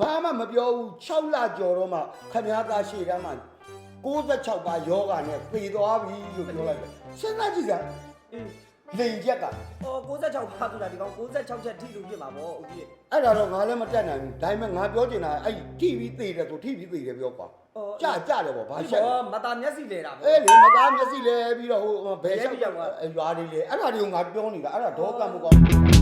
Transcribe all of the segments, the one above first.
ဘာမှမပြောဘူး6လကျော်တော့မှခမည်းသားရှေ့တန်းမှာ66ပါယောဂနဲ့ပေသွားပြီလို့ပြောလိုက်တယ်စဉ်းစားကြည့်စမ်းအေးလိန်ချက်ကအော်66ပါဆိုတာဒီကောင်66ချက်ထိလို့ဖြစ်မှာပေါ့ဦးကြီးအဲ့ဒါတော့ငါလည်းမတက်နိုင်ဘူးဒါပေမဲ့ငါပြောချင်တာအဲ့ TV သိတယ်ဆို TV သိတယ်ပြောကွာအော်ကြကြတယ်ပေါ့ဘာဒီရှက်လဲဘောမတာမျက်စိလဲတာပေါ့အေးလေမသားမျက်စိလဲပြီးတော့ဟိုဘယ်ရဲချက်ပြီးရောက်သွားရွာလေးလေအဲ့ဒါတွေကိုငါပြောနေတာအဲ့ဒါဒေါကမကောင်း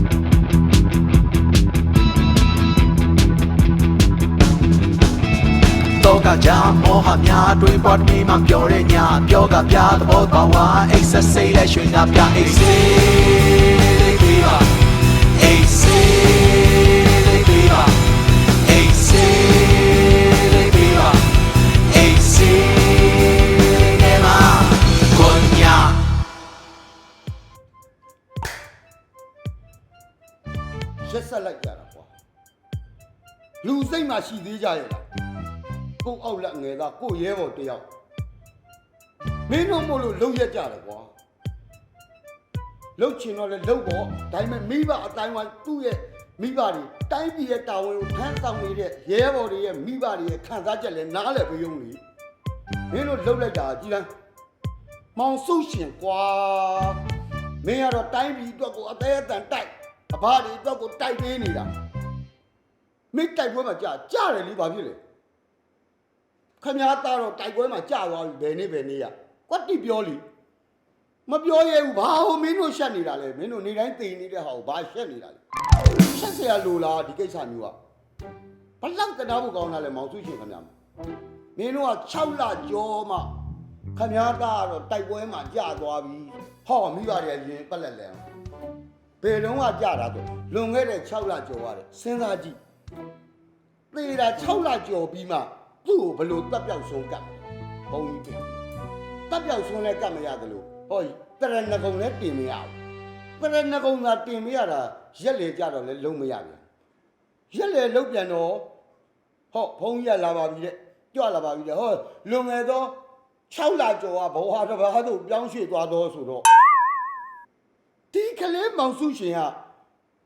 ကကြမောဟများတွေးပွားတမီမှပြောတဲ့ညပြောကပြသဘောပါဝါအိတ်ဆက်စိတ်လက်ရွှေငါပြအိတ်စေးလေးပါအိတ်စေးလေးပါအိတ်စေးလေးပါအိတ်စေးလေးပါကိုညာရက်ဆက်လိုက်ကြတာကွာလူစိတ်မှရှိသေးကြရဲ့လား ကို့အောက်လက်ငယ်သားကို့ရဲဘော်တယောက်မင်းတို့မို့လို့လုံရက်ကြတယ်ကွာလုံချင်တော့လေလုံပေါ့ဒါပေမဲ့မိဘအတိုင်းဝိုင်းသူ့ရဲ့မိဘတွေတိုင်းပြည်ရဲ့တာဝန်ကိုထမ်းဆောင်နေတဲ့ရဲဘော်တွေရဲ့မိဘတွေရဲ့ခံစားချက်လဲနားလဲပြုံးလေမင်းတို့လုံလိုက်တာကြည်လန်းမောင်စုရှင်ကွာမင်းကတော့တိုင်းပြည်အတွက်ကိုအသေးအတန်တိုက်အဘတွေအတွက်ကိုတိုက်ပေးနေတာမင်းတိုက်ပွဲမှာကြာကြာတယ်လीဘာဖြစ်လဲ ခမည်းသားတော့တိုက်ပွဲမှာကြာသွားပြီဘယ်နေ့ဘယ်နေ့ရကွက်တိပြောလीမပြောရဲဘူးဘာဟိုမင်းတို့ရှက်နေတာလဲမင်းတို့နေတိုင်းသိနေတဲ့ဟာကိုဘာရှက်နေတာလဲရှက်เสียလိုလားဒီကိစ္စမျိုးကဘလောက်တနာဖို့ကောင်းတာလဲမောင်စုရှင်ခမည်းမင်းတို့က6လကြောမှခမည်းသားကတော့တိုက်ပွဲမှာကြာသွားပြီဟောမိပါတယ်ရင်ပက်လက်လဲဘယ်တော့ကကြာတာဆိုလွန်ခဲ့တဲ့6လကြောရတယ်စဉ်းစားကြည့် သေတာ6လကျော်ပြီးမှ သူ့ကိုဘလို့တက်ပြောက်ဆုံးကတ်ဘုံကြီးပြင်တက်ပြောက်ဆုံးလည်းကတ်မရတယ်လို့ဟောတရဏဂုံလည်းတင်မရဘူးတရဏဂုံသာတင်မရတာရက်လေကြတော့လည်းလုံးမရပြန်ရက်လေလုံးပြန်တော့ဟောဘုံကြီးကလာပါပြီတဲ့ကြွလာပါပြီတဲ့ဟောလွန်ငယ်သော6လကျော်ကဘဝတစ်ပါးသို့ပြောင်းရွှေ့သွားတော့ဆိုတော့ဒီကလေးမောင်စုရှင်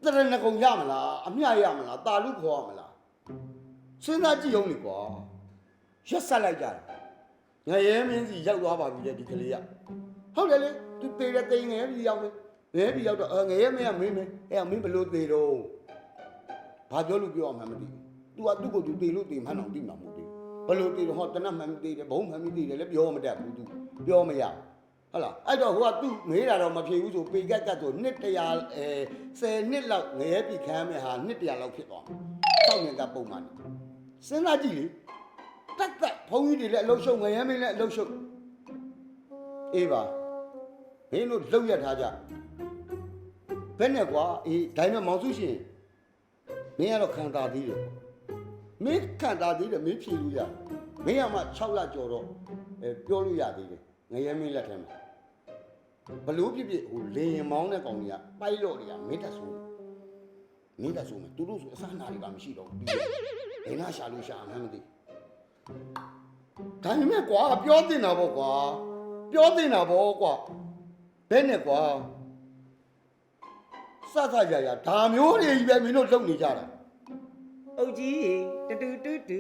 ကတရဏဂုံရမလားအမြရမလားတာလူခေါ်ရမလားစဉ်းစားကြည့်အောင်လေကွာ ရက်ဆက်လိုက်ကြတယ်ငရဲမင်းစီရောက်သွားပါပြီလေဒီကလေးကဟုတ်တယ်လေသူတေးတဲ့တိမ်ငယ်ပြီးရောက်မယ်ငဲပြီးရောက်တော့အဲငရဲမင်းကမင်းမင်းအဲမင်းဘလို့တေတော့ဘာပြောလို့ပြောအောင်မှမသိဘူး तू ကသူ့ကိုသူတေလို့တေမှန်းအောင်သိမှာမဟုတ်ဘူးဘလို့တေတော့ဟောတနတ်မှန်တေတယ်ဘုံမှန်တေတယ်လည်းပြောမတတ်ဘူး तू ပြောမရဟုတ်လားအဲ့တော့ဟိုကသူ့မေးတာတော့မဖြေဘူးဆိုပေကက်ကတ်ဆိုနှစ်တရာအဲ10နှစ်လောက်ငရဲပြီခံရမယ်ဟာနှစ်တရာလောက်ဖြစ်သွားမှာစောင့်ရင်ကပုံမှန်စဉ်းစားကြည့်လေ တက်တက်ဘုန်းကြီးတွေလည်းအလုံးရှုံငရဲမင်းလည်းအလုံးရှုံအေးပါမင်းတို့လှုပ်ရထားကြဘယ်နဲ့ကွာအေးဒါပေမဲ့မောင်စုရှင်မင်းကတော့ခံတာသေးတယ်မင်းခံတာသေးတယ်မင်းဖြေလို့ရတယ်မင်းကမှ6လကျော်တော့အဲပြောလို့ရသေးတယ်ငရဲမင်းလက်ထဲမှာဘလို့ဖြစ်ဖြစ်ဟိုလေရင်မောင်းတဲ့ကောင်တွေကပိုက်လို့တွေကမင်းတက်ဆိုးမင်းတက်ဆိုးမယ်သူတို့ဆိုအစနာတွေကမရှိတော့ဘူးပြီးတယ်ဘယ်နာရှာလို့ရှာမှန်းမသိ ဒါပေမဲ့ကွာပြောတင်တာပေါ့ကွာပြောတင်တာပေါ့ကွာဘယ်နဲ့ကွာစသကြရဒါမျိုးတွေကြီးပဲမင်းတို့လုပ်နေကြတာအုတ်ကြီးတူတူတူတူ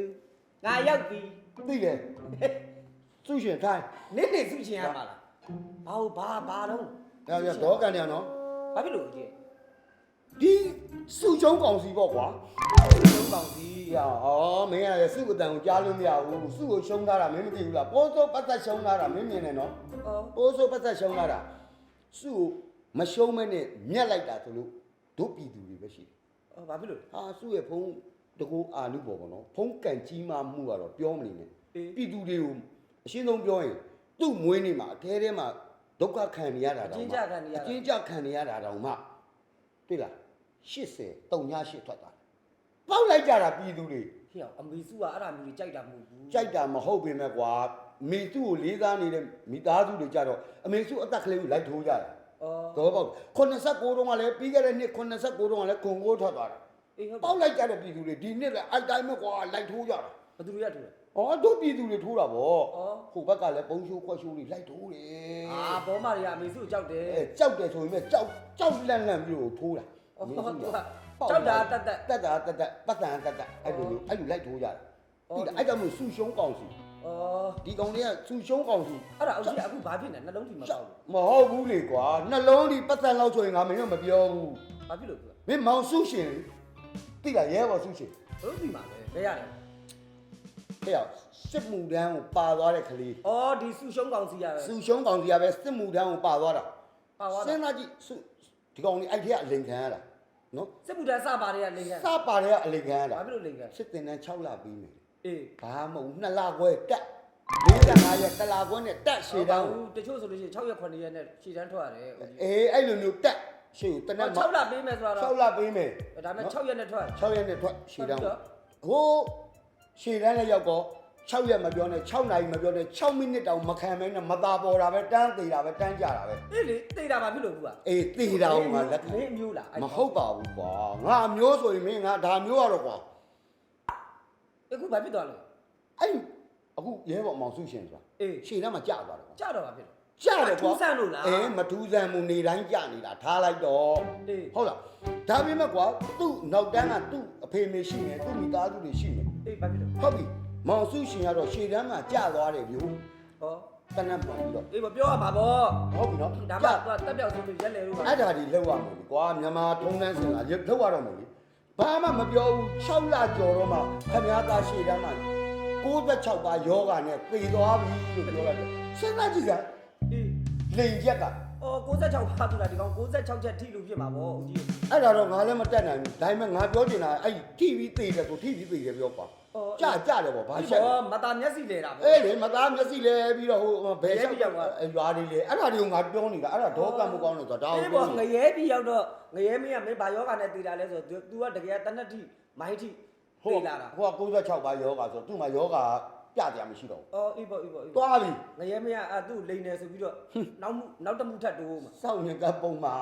ငါရောက်ပြီသိတယ်သူရှင်ထိုင်နေ့နေ့စုချင်ရမှာလားဘာဟုတ်ဘာဘာတော့ဒါပြတော့ကန်တယ်နော်ဘာဖြစ်လို့ဦးကြီး ဒီစုချုံကောင်စီပေါ့ကွာလုံးပေါင်စီဟောမင်းရစုအတန်ကိုကြားလို့မရဘူးစုကိုရှုံးထားတာမင်းမသိဘူးလားပိုးစိုးပတ်သက်ရှုံးထားတာမင်းမြင်နေနော်အော်ပိုးစိုးပတ်သက်ရှုံးလာတာစုကိုမရှုံးမဲနဲ့မြက်လိုက်တာဆိုလို့တို့ပြည်သူတွေပဲရှိတယ်အော်ဘာဖြစ်လို့။ဟာစုရဲ့ဖုံးတကူအာနုဘော်ပေါ့နော်။ဖုံးကန်ကြီးမှမှုကတော့ပြောမနေနဲ့အေး။ပြည်သူတွေကိုအရှင်းဆုံးပြောရင်သူ့မွေးနေ့မှာအထဲထဲမှာဒုက္ခခံနေရတာအတောင်ချင်းမှကြခံနေရအတာချင်းကြခံနေရတာတောင်မှ တွေ့လား80 38ထွက်သွားတယ်။ပေါက်လိုက်ကြတာပြည်သူတွေဟေ့အောင်အမေစုကအဲ့ဒါမျိုးကြီးကြိုက်တာမဟုတ်ဘူးကြိုက်တာမဟုတ်ပင်မဲ့ကွာမိသူ့ကိုလေးစားနေတဲ့မိသားစုတွေကြတော့အမေစုအသက်ကလေးကိုလိုက်ထိုးကြတယ်အော်။တော့ပေါ့89တုန်းကလည်းပြီးခဲ့တဲ့နှစ်89တုန်းကလည်းဂုံကိုထွက်သွားတယ်အေးဟုတ်ပေါက်လိုက်ကြတဲ့ပြည်သူတွေဒီနှစ်လည်းအတိုင်းပဲကွာလိုက်ထိုးကြတာဘယ်သူတွေကထူလဲ။ အော်တို့ပြည်သူတွေထိုးတာဗောအော်။ဟိုဘက်ကလည်းပုံရှိုးခွက်ရှိုးတွေလိုက်ထိုးတယ်အာဘောမတွေကအမေစုကိုကြောက်တယ်အဲကြောက်တယ်ဆိုရင်ပဲကြောက်ကြောက်လန့်လန့်ပြီးတော့ထိုးတာအော်မသူင်းကစုသူရကကြောက်တာတက်တက် တက်တာတက်တက်ပတ်စံတက်တက်အဲ့လိုမျိုးအဲ့လိုလိုက်ထိုးကြတာအော်တိလားအဲ့ကြောင့်မို့ဆူရှုံးကောင်စီဩဒီကောင်တွေကဆူရှုံးကောင်စီအဲ့ဒါအုတ်ကြီးအခုဘာဖြစ်နေနှလုံးထိမပေါက်ဘူးမဟုတ်ဘူးလေကွာနှလုံးဒီပတ်စံလောက်ဆိုရင်ငါမင်းတို့မပြောဘူးဘာဖြစ်လို့သူကမင်းမောင်ဆူရှင်တိလားရဲဘော်ဆူရှင်ဘလို့ဒီမှာပဲဘယ်ရတယ် တဲ့ရောက်စစ်မှုတန်းကိုပါသွားတဲ့ကလေးဩဒီစုရှုံးကောင်စီရပဲဆူရှုံးကောင်စီကပဲစစ်မှုတန်းကိုပါသွားတာပါသွားစတာင်းသားကြီးစုဒီကောင်လေးအဲ့ထက်အလိန်ခံရတာနော်စစ်မှုတန်းစပါတွေကလိန်ကန်စပါတဲ့ကအလိန်ခံရတာဘာဖြစ်လို့လိန်ကန်စစ်တင်တန်း6လပြီးမယ်အေးဘာမဟုတ်နှစ်လခွဲတက်45ရက်တလခွဲနဲ့တက်ရှည်တန်းကိုတချို့ဆိုလို့ရှိရင်6ရက်9ရက်နဲ့ရှည်တန်းထွက်ရတယ်ဦးကြီးအေးအဲ့လိုမျိုးတက်ရှေ့ကိုတနက်6လပေးမယ်ဆိုတော့6လပေးမယ်ဒါပေမဲ့6ရက်နဲ့ထွက် 6ရက်နဲ့ထွက်ရှည်တန်းဟုတ်ပြီဟိုး ရှည်တန်းနဲ့ရောက်တော့6ရက်မပြောနဲ့6နာရီမပြောနဲ့6မိနစ်တောင်မခံမဲနဲ့မသာပေါ်တာပဲတန်းသေးတာပဲတန်းကြတာပဲအေးလေတိတ်တာဘာဖြစ်လို့ဘူးอ่ะအေးသေးတာဟိုမှာလက်မင်းအမျိုးလားမဟုတ်ပါဘူးကွာငါအမျိုးဆိုရင်မင်းငါဒါမျိုးရတော့ကွာအခုဘာဖြစ်သွားလဲအဲ့အခုရဲဘော်မောင်စုရှင်ဆိုတာအေးရှည်တန်းမှာကြာသွားတယ်ကွာကြတော့ဘာဖြစ်လဲကြာတယ်ကွာထူးဆန်းလို့လားအေးမထူးဆန်းမှုနေတိုင်းကြာနေတာထားလိုက်တော့အေးဟုတ်လားဒါပေမဲ့ကွာသူ့နောက်တန်းကသူ့အဖေမေရှိနေသူ့မိသားစုတွေရှိနေ အေးဘာဖြစ်လို့ဟုတ်ပြီမောင်စုရှင်ကတော့ရှေ့တန်းမှာကြာသွားတယ်ဗျို့ဟောတနတ်မှန်ပြီးတော့အေးမပြောရမှာပေါ့ဟုတ်ပြီနော်ဒါမှကြာသွားတက်ပြောက်ဆိုလို့ရက်လေလို့ပါအဲ့ဒါဒီလောက်ရမယ်ကွာမြန်မာထုံးတန်းစင်လာလောက်ရတော့မယ်လေဘာမှမပြောဘူး6လကျော်တော့မှခမည်းသားရှေ့တန်းမှာ96ပါယောဂနဲ့သေသွားပြီလို့ပြောလိုက်တယ်စဉ်းစားကြည့်စမ်းအေးလိန်ချက်ကအော်66ဖားသူလားဒီကောင်66ချက်ထိလို့ဖြစ်မှာပေါ့ဦးကြီးအဲ့ဒါတော့ငါလည်းမတက်နိုင်ဘူးဒါပေမဲ့ငါပြောချင်တာအဲ့ TV သေတယ်ဆို TV သေတယ်ပြောပါအော် ကြာကြာတယ်ပေါ့ဘာဘာရှက်လဲလို့မသားမျက်စိလဲတာပေါ့အေးလေမသားမျက်စိလဲပြီးတော့ဟိုဘယ်ရဲပြီးရောက်သွားရွာတွေလေအဲ့ဒါတွေကိုငါပြောနေတာအဲ့ဒါဒေါကမကောင်းလို့ဆိုတာဒါကိုအေးပြောပေါ့နေငရဲပြီးရောက်တော့ငရဲမင်းကမင်းဘာယောဂနဲ့တည်တာလဲဆိုတော့ तू ကတကယ်တနက်ထိမိုင်းထိဟိုတည်လာတာဟိုက96ပါယောဂဆိုသူ့မှာယောဂပြကြမရှိတော့အော်အေးပေါ့အေးပေါ့အေးဘူးပေါ့သွားပြီငရဲမင်းကအာသူ့လိန်နေဆိုပြီးတော့နောက်မှုနောက်တစ်မှုထပ်တိုးမှာစောင့်နေကပုံမှာ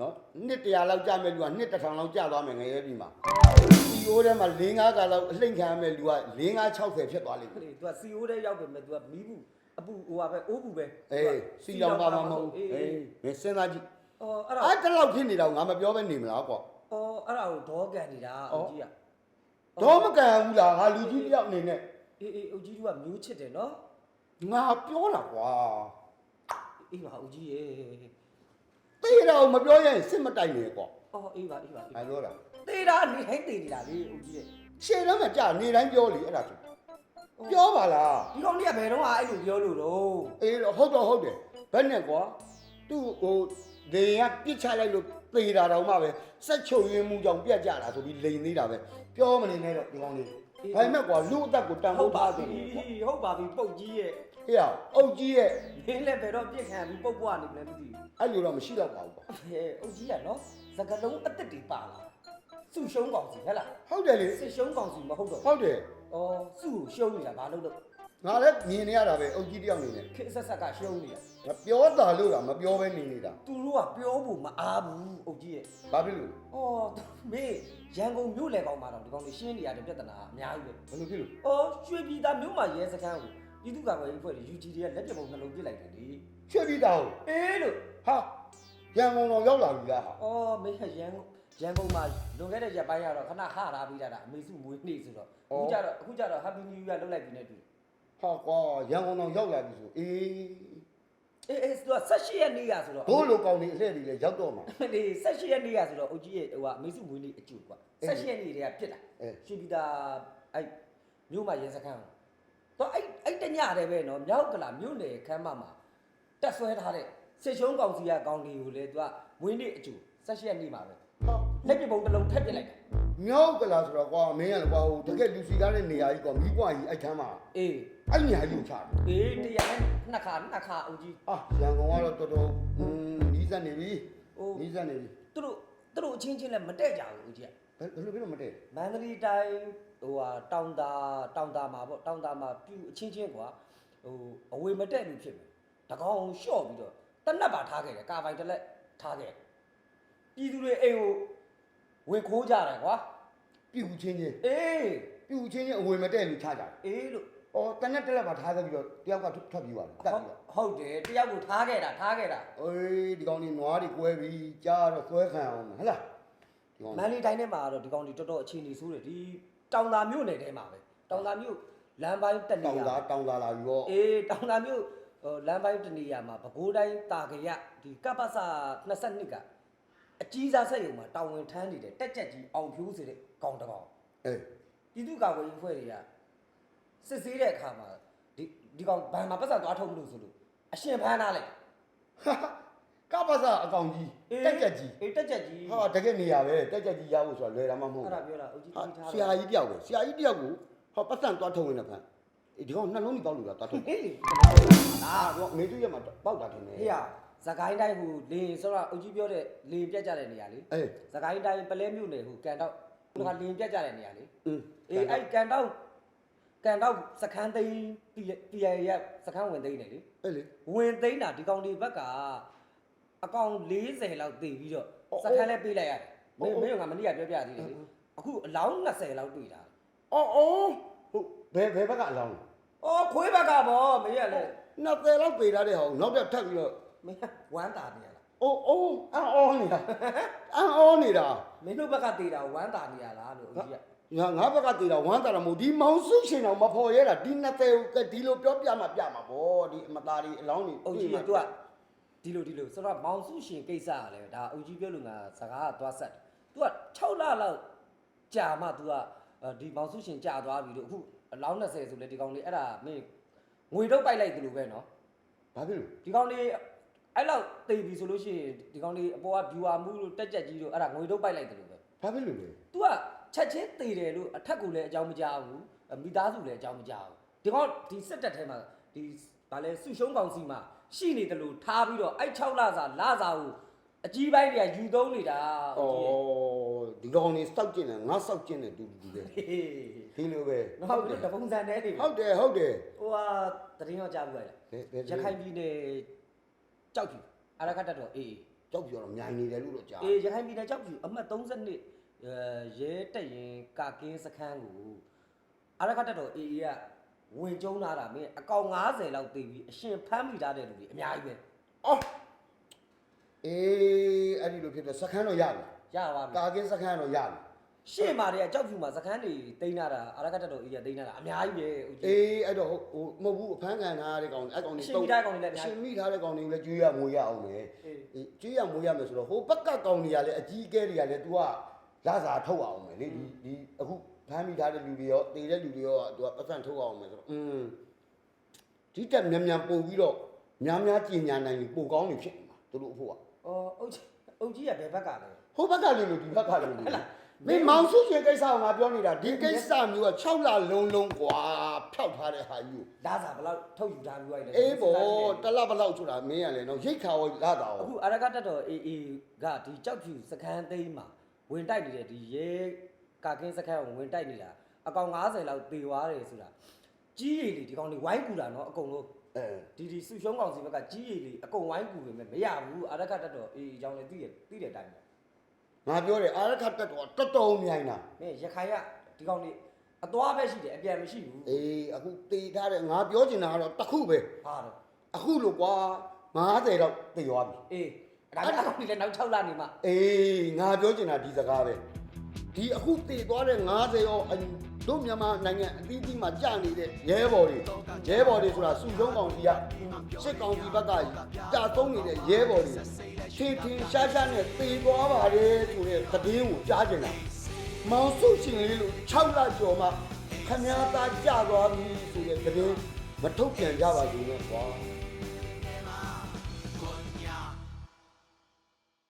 နော်နှစ်တရာလောက်ကြာမဲ့လူကနှစ်တစ်ထောင်လောက်ကြာသွားမယ်ငရဲပြီမှာ ဒီအိုးထဲမှာ၄၅ကလောက်အလှိမ့်ခံရမဲ့လူက၄၅60ဖြစ်သွားလိမ့်မယ် လေ तू ကစီအိုးတဲ့ရောက်ပဲမဲ့ तू ကမီးဘူးအပူဟိုပါပဲအိုးဘူးပဲ အေးစီလောင်ပါမှာမဟုတ်အေးအေးမင်းစဉ်းစားကြည့်အော်အဲ့ဒါအဲ့တလောက်ဖြစ်နေတော့ငါမပြောဘဲနေမလားကွာ အော်အဲ့ဒါကိုဒေါကန်နေတာအုတ်ကြီးကတော့မကန်ဘူးလားငါလူကြီးတယောက်အနေနဲ့အေးအေးအုတ်ကြီးကမျိုးချစ်တယ်နော်ငါပြောတာကွာအေးပါအုတ်ကြီးရေ တေးတော့မပြောရင်စစ်မတိုင်နဲ့ကွာအော်အေးပါအေးပါအေးငါပြောတာတေးတာနေဟိုင်းတေးနေတာလေအုတ်ကြီးရေရှေ့တော့မကြနေတိုင်းပြောလေအဲ့ဒါဆိုပြောပါလားဒီကောင်လေးကဘယ်တော့မှအဲ့လိုပြောလို့တော့အေးတော့ဟုတ်တော့ဟုတ်တယ်ဘယ်နဲ့ကွာသူ့ဟိုလေကပြစ်ချလိုက်လို့သေတာတော့မှပဲစက်ချုပ်ရင်းမှုကြောင့်ပြက်ကြတာဆိုပြီးလိန်သေးတာပဲပြောမနေနဲ့တော့ဒီကောင်းလေးဘာမဲ့ကွာလူအသက်ကိုတန်ဖိုးထားတယ်ကွာဟုတ်ပါပြီပုတ်ကြီးရဲ့ ဟေ့အောင်အုတ်ကြီးရဲ့မင်းလည်းဘယ်တော့ပြစ်ခံပြီးပုတ်ပွားနေမလဲမသိဘူးအဲ့လိုတော့မရှိတော့ပါဘူးကွာဟဲ့အုတ်ကြီးကနော်စကလုံးအသက်တွေပါလာစုရှုံးကောင်စီဟဲ့လားဟုတ်တယ်လေစစ်ရှုံးကောင်စီမဟုတ်တော့ဟုတ်တယ်ဩစုကိုရှုံးနေတာဘာလို့လို့ငါလည်းမြင်နေရတာပဲအုတ်ကြီးတယောက်နေနဲ့ခေတ်ဆက်ဆက်ကရှုံးနေတာငါပြောတာလို့ကမပြောဘဲနေနေတာသူတို့ကပြောဖို့မအားဘူးအုတ်ကြီးရဲ့ဘာဖြစ်လို့။အော်မင်းရန်ကုန်မြို့လေကောင်မှာတော့ဒီကောင်လေးရှင်းနေရတဲ့ပြဿနာအများကြီးပဲဘယ်လိုဖြစ်လို့။အော်ရွှေပြည်သားမြို့မှာရဲစခန်းကို ပြည်သူ့ကာကွယ်ရေးအဖွဲ့တွေ UG တွေကလက်ပြပုံနှလုံးပစ်လိုက်တယ်လေချွတ်ပြီးသားဟုတ်။အေးလို့ဟာရန်ကုန်တော်ရောက်လာပြီလားဟာအော်မင်းကရန်ကုန်ရန်ကုန်မှာလွန်ခဲ့တဲ့ရက်ပိုင်းကတော့ခဏဟထားပြီးတာဒါအမေစုမွေးနေ့ဆိုတော့အခုကျတော့အခုကျတော့ Happy New Year လုပ်လိုက်ပြီနဲ့တူဟာကွာရန်ကုန်တော်ရောက်လာပြီဆိုအေး။အေးအေးဆိုတော့18ရက်နေ့ရဆိုတော့ဘိုးလိုကောင်းနေအလှည့်တွေလည်းရောက်တော့မှာ ဒီ18ရက်နေ့ရဆိုတော့အုတ်ကြီးရဲ့ဟိုကအမေစုမွေးနေ့အကျိုးကွာအေး18ရက်နေ့တည်းကပြစ်တာအေး ရွှေပြည်သားအဲ့မြို့မှာရဲစခန်း တော့အဲ့အဲ့တညတည်းပဲနော်မြောက်ကလာမြို့နယ်ခမ်းမမှာတက်ဆွဲထားတဲ့စစ်ရှုံးကောင်စီကကောင်တွေကိုလေသူကမွေးနေ့အကျိုး18ရက်နေ့မှာပဲဟာလက်ပြပုံတစ်လုံးထပ်ပြစ်လိုက်တာမြောက်ကလာဆိုတော့ကွာမင်းကလည်းကွာဟိုတကယ်လူစီကားတဲ့နေရာကြီးကွာမီးပွားကြီးအဲ့ခမ်းမှာအေးအဲ့နေရာကြီးကိုချတယ်အေးတရားနဲ့နှစ်ခါနှစ်ခါအုပ်ကြီးဟာရန်ကုန်ကတော့တော်တော်อืมနီးစပ်နေပြီဟိုနီးစပ်နေပြီသူတို့သူတို့အချင်းချင်းလည်းမတက်ကြဘူးအုပ်ကြီးကဘယ်ဘယ်လိုဖြစ်လို့မတည့်မန္တလေးတိုင်း ဟိုဟာတောင်တာတောင်တာမှာပေါ့တောင်တာမှာပြူအချင်းချင်းကွာဟိုအဝေမတက်လို့ဖြစ်မယ်တကောင်လျှော့ပြီးတော့တနက်ပါထားခဲ့တယ်ကာပိုင်တစ်လက်ထားခဲ့ပြည်သူတွေအိမ်ကိုဝင်ခိုးကြတယ်ကွာပြူချင်းချင်းအေးပြူချင်းချင်းအဝင်မတည့်လို့ချကြတယ်အေးလို့အော်တနက်တက်လက်မှာထားခဲ့ပြီးတော့တယောက်ကထွက်ပြီးသွားတယ်တက်ပြီးတော့ဟုတ်တယ်တယောက်ကိုထားခဲ့တာထားခဲ့တာအေးဒီကောင်ကြီးနွားတွေကွဲပြီးကြားတော့ဆွဲခံအောင်ဟဟလားဒီမန်လေးတိုင်းထဲမှာတော့ဒီကောင်တွေတော်တော်အခြေအနေဆိုးတယ်ဒီ တောင်သာမြို့နယ်ထဲမှာပဲတောင်သာမြို့လမ်းပိုင်းတက်နေတောင်ရသားတောင်သားလာပြီပေါ့အေးတောင်သာမြို့ဟိုလမ်းပိုင်းတနေရာမှာပဲခူးတိုင်းတာကြရဒီကပ္ပစ22ကအကြီးစားဆက်ရုံမှာတောင်ဝင်ထမ်းနေတဲ့တက်ကြက်ကြီးအောင်ဖြိုးစေတဲ့ကောင်တစ်ကောင် အေးပြည်သူ့ကာကွယ်ရေးအဖွဲ့တွေကစစ်ဆေးတဲ့အခါမှာဒီဒီကောင်ဘန်မှာပတ်စံသွားထုတ်မလို့ဆိုလို့အရှင်ဖမ်းထားလိုက် ကပ္ပစအကောင်ကြီးတက်ကြက်ကြီးအေးတက်ကြက်ကြီးဟာတကယ်နေရပဲတက်ကြက်ကြီးရဖို့ဆိုတာလွယ်တာမှမဟုတ်အဲ့ဘူးဒါပြောတာအုတ်ကြီးဟာတီးထားဆရာကြီးတယောက်ပဲဆရာကြီးတယောက်ကိုဟောပတ်စံသွားထုတ်ဝင်တဲ့ဖန်အေးဒီကောင်နှလုံးကြီးပေါက်လို့လားသွားထုတ်ဟေးအာတော့မေသူရမှာပေါက်တာထင်တယ်ဟေးရဇကိုင်းတိုင်းဟိုလေဆိုတော့အုတ်ကြီးပြောတဲ့လေပြက်ကြတဲ့နေရာလေအေးဇကိုင်းတိုင်းပလဲမြို့နယ်ဟိုကန်တော့ဟိုကလေပြက်ကြတဲ့နေရာလေอืมအေးအဲ့ကန်တော့ကန်တော့စခန်းသိမ်းပြည်ရရစခန်းဝင်သိမ်းတယ်လေအေးလေ ဝင်သိမ်းတာဒီကောင်ဒီဘက်က အကောင်40လောက်တည်ပြီးတော့အော်စခန်းလဲပေးလိုက်ရတယ်မအော်င်းအော်မင်းကမနေ့ကပြောပြသေးတယ်လေအခုအလောင်း20လောက်တွေ့တာအော်အော်ဟုတ်ဘယ်ဘယ်ဘက်ကအလောင်းအော်ခွေးဘက်ကဗောမင်းကလည်းနှစ်တယ်လောက်ပေထားတဲ့ဟောနောက်တော့ထပ်ပြီးတော့မင်းကဝမ်းတာနေရလားအိုးအိုးအန်အောနေတာအန်အောနေတာမင်းတို့ဘက်ကတည်တာဝမ်းတာနေရလားလို့ဦးကြီးကငါငါဘက်ကတည်တာဝမ်းတာတာမဟုတ်ဒီမောင်စုရှင်တော်မဖော်ရဲတာဒီနှစ်တယ်ကဒီလိုပြောပြမှပြမှာဗောဒီအမသားဒီအလောင်းတွေအုတ်ကြီးကသူက ဒီလိုဒီလိုဆိုတော့မောင်စုရှင်ကိစ္စကလည်းဒါအုတ်ကြီးပြောလို့ငါစကားကသွားဆက်တယ် तू က6လလောက်ကြာမှ तू ကဒီမောင်စုရှင်ကြာသွားပြီလို့အခုအလောင်း20ဆိုလေဒီကောင်လေးအဲ့ဒါမင်းငွေတော့ပိုက်လိုက်တယ်လို့ပဲနော် ဘာဖြစ်လို့ ဒီကောင်လေးအဲ့လောက်သိပြီဆိုလို့ရှိရင်ဒီကောင်လေးအပေါ်က viewer မှုလို့တက်ကြက်ကြီးလို့အဲ့ဒါငွေတော့ပိုက်လိုက်တယ်လို့ပဲ ဘာဖြစ်လို့လဲ तू ကချက်ချင်းတည်တယ်လို့အထက်ကလည်းအကြောင်းမကြားဘူးမိသားစုလည်းအကြောင်းမကြားဘူးဒီကောင်ဒီစစ်တက်ထဲမှာဒီဗာလဲစုရှုံးကောင်စီမှာ ရှိနေတယ်လို့ထားပြီးတော့အဲ့6လစာလစာကိုအကြီးပိုင်းတွေကယူသုံးနေတာဩဒီကောင်နေစောက်ကျင်တယ်ငါစောက်ကျင်တယ်တူတူပဲဟေးဒီလိုပဲနောက်ပြီးတော့တပုံစံနဲ့နေဟုတ်တယ်ဟုတ်တယ်ဟိုဟာတရင်ရောကြားဘူးလားဘယ်ဘယ်ရခိုင်ပြည်နယ်ကြောက်ဖြူအရခတ်တက်တော့အေးကြောက်ပြောတော့မြိုင်နေတယ်လို့တော့ကြားအေးရခိုင်ပြည်နယ်ကြောက်ဖြူအမှတ်32အဲရဲတက်ရင်ကာကင်းစခန်းကိုအရခတ်တက်တော့အေးက ဝင်ကျုံလာတာမင်းအကောင်90လောက်တည်ပြီးအရှင်ဖမ်းမိထားတဲ့လူတွေအများကြီးပဲအော်အေးအဲ့ဒီလိုဖြစ်တော့စခန်းတော့ရပြီရပါပြီကာကင်းစခန်းတော့ရပြီရှေ့မှာတည်းကကြောက်ဖြူမှာစခန်းတွေတိန်းလာတာအရခတ်တက်တော့အေးကတိန်းလာတာအများကြီးပဲဦးကြီးအေးအဲ့တော့ဟိုဟိုမဟုတ်ဘူးအဖမ်းခံထားတဲ့ကောင်အဲ့ကောင်အတွေရှင်မိထားတဲ့ကောင်တွေလည်းအများရှင်ကြီးမိထားတဲ့ကောင်တွေကိုလည်းကျွေးရမွေးရအောင်မယ်အေး အေးကျွေးရမွေးရမယ်ဆိုတော့ဟိုဘက်ကကောင်တွေကလည်းအကြီးအကဲတွေကလည်း तू ကလာစာထုတ်အောင်မယ်လေဒီဒီအခု ဖမ်းမိထားတဲ့လူတွေရောတည်တဲ့လူတွေရော तू ကပတ်စံထုတ်အောင်မယ်ဆိုတော့อืมဒီတက်မြန်မြန်ပို့ပြီးတော့များများကြင်ညာနိုင်ပြီပိုကောင်းနေဖြစ်နေမှာသူတို့အဖို့က အော်အုတ်ကြီးအုတ်ကြီးကဘယ်ဘက်ကလဲ ဟိုဘက်ကလူလူဒီဘက်ကလူလူမင်းမောင်စုရှင်ကိစ္စကိုငါပြောနေတာဒီကိစ္စမျိုးက6လလုံးလုံးกว่าဖျောက်ထားတဲ့ဟာယူ လာစာဘယ်လောက်ထုတ်ယူထားပြီးသွားပြီလဲ အေးဘောတလဘလောက်ဆိုတာမင်းရလေနော်ရိတ်ခါရောလာတာရော အခုအရကတက်တော်အေးအေးကဒီကြောက်ဖြူစခန်းသိမ်းမှာဝင်တိုက်နေတဲ့ဒီရဲ ကာကင်းစခန်းကိုဝင်တိုက်နေတာအကောင်90လောက်တေသွားတယ်ဆိုတာကြီးရည်လီဒီကောင်တွေဝိုင်းကူတာနော်အကုန်လုံးအဲဒီဒီစုရှုံးကောင်စီဘက်ကကြီးရည်လီအကုန်ဝိုင်းကူပေမဲ့မရဘူးအရကတက်တော်အေးအေးကြောင်းလည်းသိရသိတဲ့အတိုင်းပဲငါပြောတယ်အာရခတ်တက်တော့တော်တော်မြိုင်တာမင်းရခိုင်ကဒီကောင်တွေအသွားပဲရှိတယ်အပြန်မရှိဘူးအေးအခုတေထားတယ်ငါပြောချင်တာကတော့တစ်ခုပဲဟာတော့အခုလို့ကွာ90တော့တေသွားပြီအေးအဲ့ဒါကောင်တွေလည်းနောက်6လနေမှအေးငါပြောချင်တာဒီစကားပဲ ဒီအခုတေသွားတဲ့90ရောအတို့မြန်မာနိုင်ငံအသီးသီးမှာကြာနေတဲ့ရဲဘော်တွေရဲဘော်တွေဆိုတာစုဆုံးကောင်စီကစစ်ကောင်စီဘက်ကကြာသုံးနေတဲ့ရဲဘော်တွေထင်ထင်ရှားရှားနဲ့တေသွားပါတယ်ဆိုတဲ့သတင်းကိုကြားကြင်တာမောင်စုရှင်လေးလို့6လကျော်မှခမည်းသားကြာသွားပြီဆိုတဲ့သတင်းမထုတ်ပြန်ကြပါဘူးနဲ့ကွာ